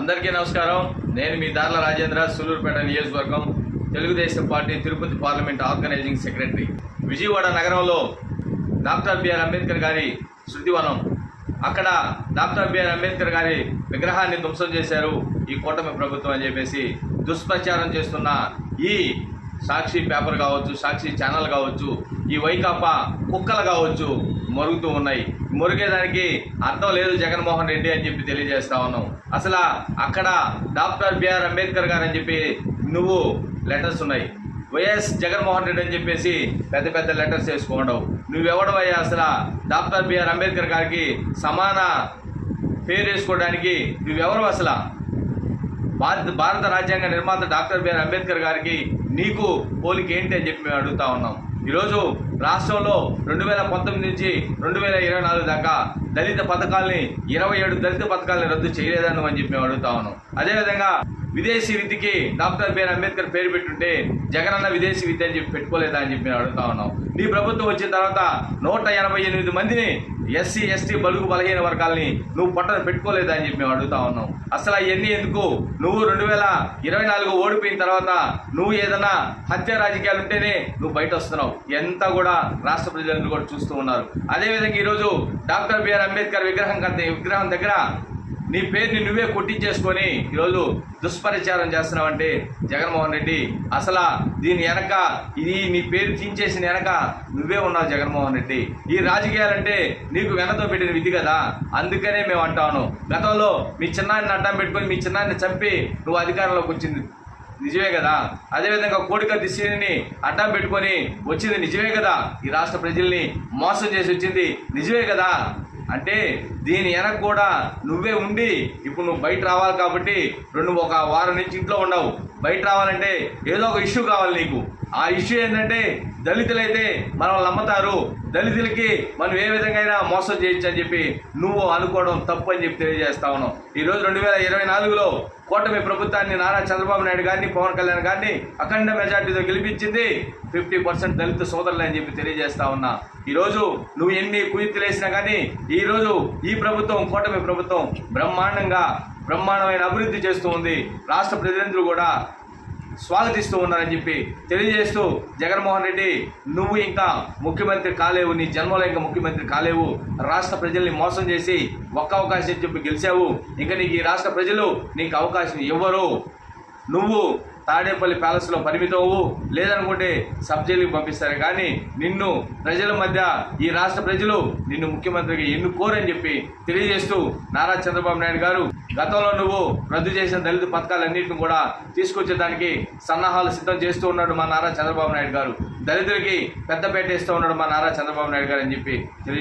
అందరికీ నమస్కారం. నేను మీ దార్ల రాజేంద్ర సూలూరుపేట నియోజకవర్గం Telugu Desam party Tirupati parliament organizing secretary. Vijayawada నగరంలో డాక్టర్ బిఆర్ అంబేద్కర్ గారి శృతివనం. అక్కడ డాక్టర్ బిఆర్ అంబేద్కర్ గారి విగ్రహాన్ని ధ్వంసం చేశారు ఈ కూటమి ప్రభుత్వం అని చెప్పేసి దుష్ప్రచారం చేస్తున్న ఈ సాక్షి పేపర్ కావచ్చు సాక్షి ఛానల్ కావచ్చు ఈ వైకాపా కుక్కలు కావచ్చు మరుగుతూ ఉన్నాయి. మురిగేదానికి అర్థం లేదు జగన్మోహన్ రెడ్డి అని చెప్పి తెలియజేస్తా ఉన్నాం. అసలు అక్కడ డాక్టర్ బిఆర్ అంబేద్కర్ గారు అని చెప్పి నువ్వు లెటర్స్ ఉన్నాయి. వైఎస్ జగన్మోహన్ రెడ్డి అని చెప్పేసి పెద్ద పెద్ద లెటర్స్ వేసుకోవడం నువ్వెవడవయ్యా అసలు డాక్టర్ బిఆర్ అంబేద్కర్ గారికి సమాన పేరు వేసుకోవడానికి నువ్వెవరు అసలు? భారత భారత రాజ్యాంగ నిర్మాత డాక్టర్ బిఆర్ అంబేద్కర్ గారికి నీకు పోలిక ఏంటి అని చెప్పి మేము అడుగుతా ఉన్నాం. ఈరోజు రాష్ట్రంలో రెండు వేల పంతొమ్మిది నుంచి రెండు వేల ఇరవై నాలుగు దాకా దళిత పథకాల్ని ఇరవై ఏడు దళిత పథకాలని రద్దు చేయలేదని అని చెప్పి మేము అడుగుతా ఉన్నాం. అదేవిధంగా విదేశీ విద్యకి డాక్టర్ బిఆర్ అంబేద్కర్ పేరు పెట్టుంటే జగనన్న విదేశీ విద్య అని చెప్పి పెట్టుకోలేదా? అని చెప్పి అడుగుతా ఉన్నాం నీ ప్రభుత్వం వచ్చిన తర్వాత నూట ఎనభై ఎనిమిది మందిని ఎస్సీ ఎస్టీ బలుగు బలహీన వర్గాల్ని నువ్వు పొట్టన పెట్టుకోలేదా అని చెప్పి మేము అడుగుతా ఉన్నాం. అసలు అవన్నీ ఎందుకు? నువ్వు రెండు వేల ఇరవై నాలుగు ఓడిపోయిన తర్వాత నువ్వు ఏదైనా హత్య రాజకీయాలు ఉంటేనే నువ్వు బయట వస్తున్నావు. ఎంత కూడా రాష్ట్ర ప్రజలను కూడా చూస్తూ ఉన్నారు. అదేవిధంగా ఈరోజు డాక్టర్ బిఆర్ అంబేద్కర్ విగ్రహం కంటే విగ్రహం దగ్గర నీ పేరుని నువ్వే కొట్టించేసుకొని ఈరోజు దుష్ప్రచారం చేస్తున్నావంటే జగన్మోహన్ రెడ్డి. అసలు దీని వెనక ఇది నీ పేరు చించేసిన వెనక నువ్వే ఉన్నావు జగన్మోహన్ రెడ్డి. ఈ రాజకీయాలంటే నీకు వెనతో పెట్టిన విధి కదా. అందుకనే మేము అంటాను గతంలో మీ చిన్నాన్ని అడ్డం పెట్టుకొని మీ చిన్నాన్ని చంపి నువ్వు అధికారంలోకి వచ్చింది నిజమే కదా. అదేవిధంగా కోడిక దిశని అడ్డం పెట్టుకొని వచ్చింది నిజమే కదా. ఈ రాష్ట్ర ప్రజల్ని మోసం చేసి వచ్చింది నిజమే కదా. అంటే దీని వెనక కూడా నువ్వే ఉండి ఇప్పుడు నువ్వు బయట రావాలి కాబట్టి రెండు ఒక వారం నుంచి ఇంట్లో ఉండవు. బయట రావాలంటే ఏదో ఒక ఇష్యూ కావాలి నీకు. ఆ ఇష్యూ ఏంటంటే దళితులైతే మనల్ని నమ్ముతారు. దళితులకి మనం ఏ విధంగా అయినా మోసం చేయొచ్చు అని చెప్పి నువ్వు అనుకోవడం తప్పు అని చెప్పి తెలియజేస్తా ఉన్నావు ఈరోజు రెండు వేల ఇరవై నాలుగులో కూటమి ప్రభుత్వాన్ని నారా చంద్రబాబు నాయుడు గారిని పవన్ కళ్యాణ్ గారిని అఖండ మెజార్టీతో గెలిపించింది ఫిఫ్టీ పర్సెంట్ దళిత సోదరులు అని చెప్పి తెలియజేస్తా ఉన్నా. ఈరోజు నువ్వు ఎన్ని కుయుత్తులేసినా కానీ ఈరోజు ఈ ప్రభుత్వం కూటమి ప్రభుత్వం బ్రహ్మాండంగా బ్రహ్మాండమైన అభివృద్ధి చేస్తూ ఉంది. రాష్ట్ర ప్రతినిధులు కూడా స్వాగతిస్తూ ఉన్నారని చెప్పి తెలియజేస్తూ జగన్మోహన్ రెడ్డి నువ్వు ఇంకా ముఖ్యమంత్రి కాలేవు నీ జన్మలో ఇంకా ముఖ్యమంత్రి కాలేవు. రాష్ట్ర ప్రజల్ని మోసం చేసి ఒక్క అవకాశం చెప్పి గెలిచావు. ఇంకా నీకు ఈ రాష్ట్ర ప్రజలు నీకు అవకాశం ఇవ్వరు. నువ్వు తాడేపల్లి ప్యాలెస్లో పరిమితవు లేదనుకుంటే సబ్ జైలుకి పంపిస్తారు. కానీ నిన్ను ప్రజల మధ్య ఈ రాష్ట్ర ప్రజలు నిన్ను ముఖ్యమంత్రిగా ఎన్నుకోరని చెప్పి తెలియజేస్తూ నారా చంద్రబాబు నాయుడు గారు గతంలో నువ్వు రద్దు చేసిన దళిత పథకాలన్నింటిని కూడా తీసుకొచ్చేదానికి సన్నాహాలు సిద్ధం చేస్తూ ఉన్నాడు మా నారా చంద్రబాబు నాయుడు గారు. దళితులకి పెద్దపేట ఇస్తూ ఉన్నాడు మా నారా చంద్రబాబు నాయుడు గారు అని చెప్పి తెలియజే